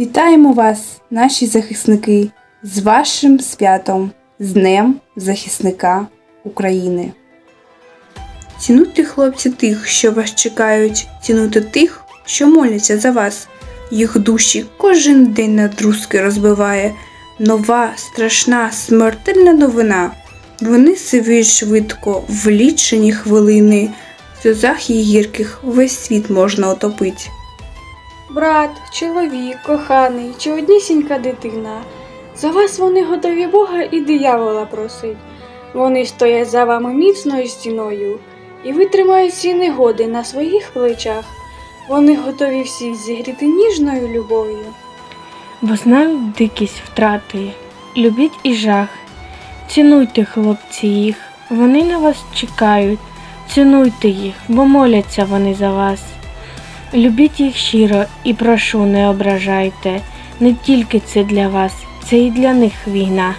Вітаємо вас, наші захисники, з вашим святом, з Днем захисника України. Цінуйте, хлопці, тих, що вас чекають, цінуйте тих, що моляться за вас. Їх душі кожен день на друзки розбиває. Нова, страшна, смертельна новина. Вони сивіють швидко, в лічені хвилини. В сльозах їх гірких весь світ можна отопить. Брат, чоловік, коханий чи однісінька дитина. За вас вони готові Бога і диявола просить. Вони стоять за вами міцною стіною і витримають всі негоди на своїх плечах. Вони готові всіх зігріти ніжною любов'ю. бо знають дикість втрати, любіть і жах. Цінуйте, хлопці, їх, вони на вас чекають, цінуйте їх, бо моляться вони за вас. Любіть їх щиро і прошу, не ображайте. Не тільки це для вас, це і для них війна.